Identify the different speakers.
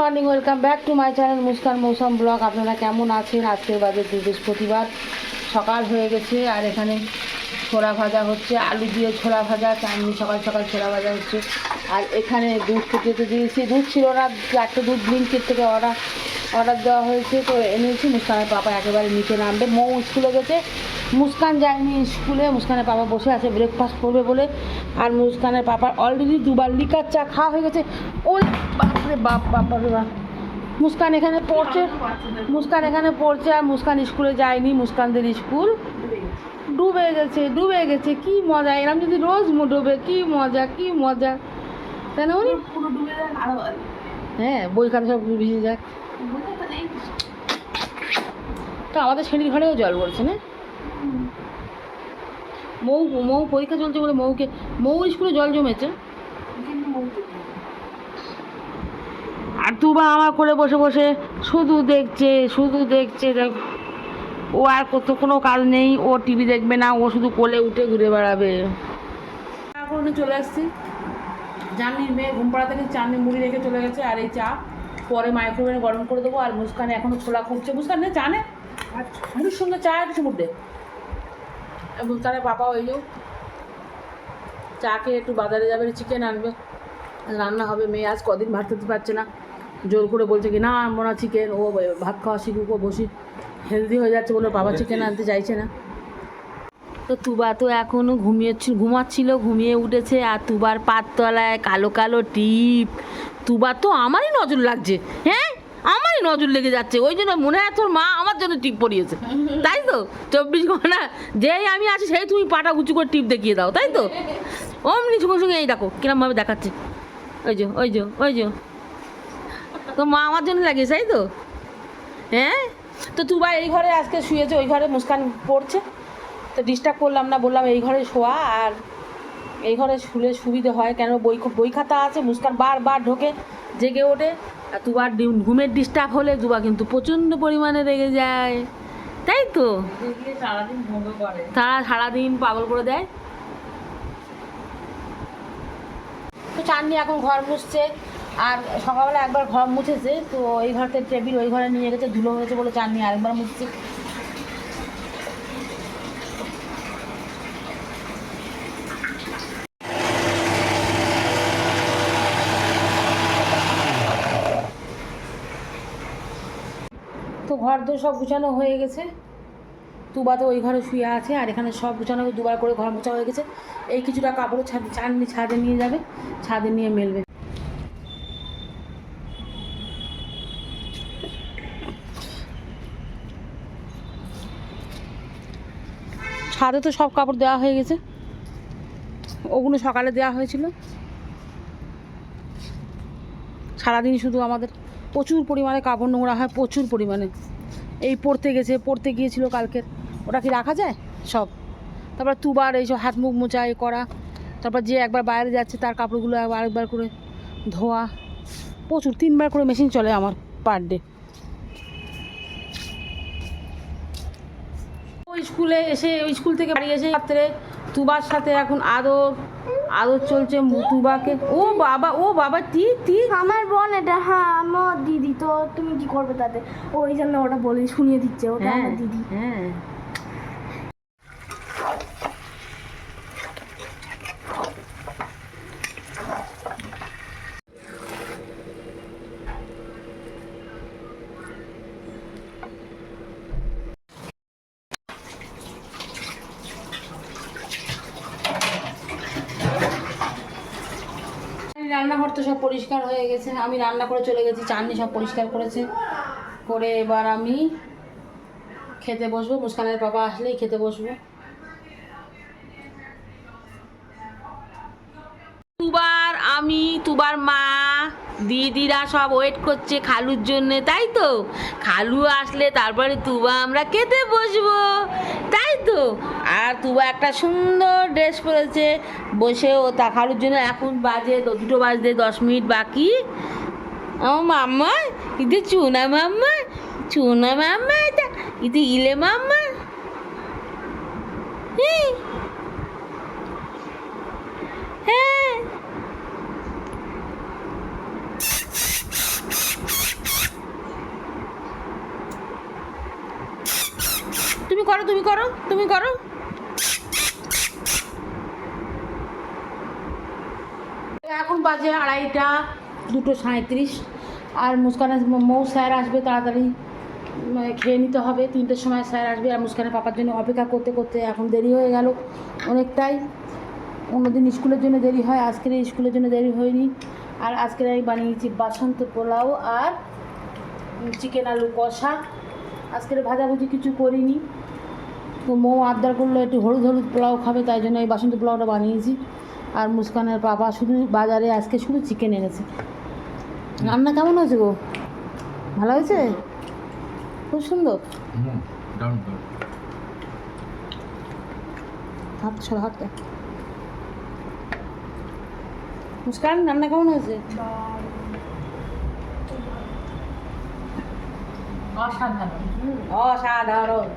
Speaker 1: Morning, welcome back to my channel Muskan Mousum vlog. আপনারা কেমন আছেন? আজকের বাজে বৃহস্পতিবার। সকাল হয়ে গেছে আর এখানে ছোলা ভাজা হচ্ছে, আলু দিয়ে ছোলা ভাজা, চাটনি, সকাল সকাল ছোলা ভাজা হচ্ছে। আর এখানে দুধ ফুটিয়ে দিয়েছি। দুধ ছিল না, চারটে দুধ ব্লিঙ্কের থেকে অর্ডার অর্ডার দেওয়া হয়েছে, তো এনেছি। মুস্কানের পাপা একেবারে নিচে নামবে। মৌ স্কুলে গেছে। মুস্কান যায়নি স্কুলে। মুস্কানের পাপা বসে আছে ব্রেকফাস্ট করবে বলে। আর মুস্কানের পাপার অলরেডি দুবার লিকার চা খাওয়া হয়ে গেছে। ওই বাপরে বাপ বাপরে বাপ মুস্কান এখানে পড়ছে মুস্কান এখানে পড়ছে আর মুস্কান স্কুলে যায়নি মুস্কানদের স্কুল। ডুবে গেছে ডুবে গেছে কি মজা। এরম যদি রোজ ডুবে কি মজা কি মজা। তাই না উনি? হ্যাঁ। বই খাতা সব ভিজে যাক তো আমাদের শ্রেণির ঘরেও জল পড়ছে না? মৌ মৌ পরীক্ষা চলছে বলে মৌকে মৌ স্কুলে জল জমেছে? আর তুবা আমার করে বসে বসে শুধু দেখছে শুধু দেখছে, দেখ। ও আর কত, কোনো কাজ নেই, ও টিভি দেখবে না, ও শুধু কোলে উঠে ঘুরে বেড়াবে। এখন চলে আসছি। জানির মেয়ে ঘুম পাড়া থেকে চাটনি মুড়ি রেখে চলে গেছে, আর এই চা। পরে মাইক্রোওভেনে গরম করে দেবো, আর মুস্কানে এখনও ছোলা খুঁজছে মুস্কান নে চা নে। মুড়ির সঙ্গে চা একটু মুড় দে। আর মুস্কানের পাপা ওই যে চা খেয়ে একটু বাজারে যাবে চিকেন আনবে। রান্না হবে, মেয়ে আজ কদিন ভাত খেতে পারছে না। জোর করে বলছে কি না আনব না চিকেন ও ভাত খাওয়া শিখুক ও বসি। হেলদি হয়ে যাচ্ছে বলে বাবা চিকেন আনতে চাইছে না। তো তুবা তো এখনও ঘুমিয়েছিল ঘুমাচ্ছিল ঘুমিয়ে উঠেছে আর তুবার পাততলায় কালো কালো টিপ। তুবা তো আমারই নজর লাগছে হ্যাঁ? আমারই নজর লেগে যাচ্ছে ওই জন্য মনে হয় তোর মা আমার জন্য টিপ পরিয়েছে। তাই তো? চব্বিশ ঘণ্টা যেই আমি আছি সেই তুমি পাটা উঁচু করে টিপ দেখিয়ে দাও তাই তো? অমনি সঙ্গে সঙ্গে এই দেখো কিরমভাবে দেখাচ্ছে। ওই যে ওই যে ওই যে। তো মা আমার জন্য লাগিয়েছে তাই তো? হ্যাঁ? তো তুবা এই ঘরে আজকে শুয়েছে ওই ঘরে মুস্কান পড়ছে। তো ডিস্টার্ব করলাম না বললাম এই ঘরে শোয়া আর এই ঘরে শুলে সুবিধে হয় কেন? বই বই খাতা আছে মুস্কান বারবার ঢোকে জেগে ওঠে। আর দুবার ডি- ঘুমের ডিস্টার্ব হলে দুবা কিন্তু প্রচণ্ড পরিমাণে রেগে যায়। তাই তো?
Speaker 2: সারাদিন ভোগে করে।
Speaker 1: তারা সারাদিন পাগল করে দেয়। তো চাননি এখন ঘর মুছছে আর সকালবেলা একবার ঘর মুছেছে, তো এই ঘরতে টেবিল, ওই ঘরে নিয়ে গেছে, ধুলো হয়েছে বলে চাননি আরেকবার মুছছে। তো ঘর তো সব গুছানো হয়ে গেছে। তুবা তো ওই ঘরে শুয়ে আছে, আর এখানে সব গুছানো দুবার করে ঘর মোছা হয়ে গেছে। এই কিছুটা কাপড় ছাদ চাননি ছাদে নিয়ে যাবে, ছাদে নিয়ে মেলবে। ছাদে তো সব কাপড় দেওয়া হয়ে গেছে। ওগুলো সকালে দেওয়া হয়েছিল। সারাদিন শুধু আমাদের প্রচুর পরিমাণে কাপড় নোংরা হয়, প্রচুর পরিমাণে। এই পড়তে গেছে, পড়তে গিয়েছিল কালকের ওটা কি রাখা যায়? সব। তারপর তুবার, এইসব হাত মুখ মোচা এ করা। তারপর যে একবার বাইরে যাচ্ছে, তার কাপড়গুলো আরেকবার করে ধোয়া। প্রচুর, তিনবার করে মেশিন চলে আমার পার ডে। স্কুলে এসে ওই স্কুল থেকে বাড়ি এসে রাত্রে তুবার সাথে এখন আদর আদর চলছে তুবাকে ও বাবা ও বাবা তি তি।
Speaker 3: আমার বোন এটা হ্যাঁ আমার দিদি তো তুমি কি করবে তাতে? ওই জন্য ওটা বলে শুনিয়ে দিচ্ছে ওটা
Speaker 1: হ্যাঁ
Speaker 3: আমার দিদি।
Speaker 1: হ্যাঁ। রান্নাঘর তো সব পরিষ্কার হয়ে গেছে। আমি রান্না করে চলে গেছি চাননি সব পরিষ্কার করেছে। করে এবার আমি খেতে বসবো। মুস্কানের বাবা আসলেই খেতে বসবো। তুবার, আমি, তুবার মা। দিদিরা সব ওয়েট করছে খালুর জন্যে, তাই তো? খালু আসলে তারপরে তুবা আমরা খেতে বসবো, তাই তো? আর তুবা একটা সুন্দর ড্রেস পরেছে, বসে ও তা খালুর জন্য এখন বাজে দুটো বাজতে দশ মিনিট বাকি। আমার মাম্মা, ইতে চুনা মাম্মা চুনা মাম্মা এটা, ইতে ইলে মাম্মা। হ্যাঁ করো, তুমি করো তুমি করো। এখন বাজে আড়াইটা, দুটো সাঁত্রিশ আর মুস্কানের মৌ স্যার আসবে তাড়াতাড়ি খেয়ে নিতে হবে। তিনটের সময় স্যার আসবে আর মুস্কানের পাপার জন্য অপেক্ষা করতে করতে এখন দেরি হয়ে গেল অনেকটাই। অন্যদিন স্কুলের জন্য দেরি হয়, আজকের স্কুলের জন্য দেরি হয়নি। আর আজকের আমি বানিয়েছি বাসন্ত পোলাও আর চিকেন আলু কষা। আজকের ভাজাভুজি কিছু করিনি। তো মৌ আবদার করল একটু হলুদ হলুদ পোলাও খাবে তাই জন্য এই বাসন্তী পোলাওটা বানিয়েছি। আর মুস্কানের পাপা শুধু বাজারে আজকে শুধু চিকেন এনেছে। রান্না কেমন হয়েছে গো? ভালো হয়েছে? খুব সুন্দর? হাত সর হাতটা মুস্কান রান্না কেমন হয়েছে?
Speaker 2: অসাধারণ।
Speaker 1: অসাধারণ।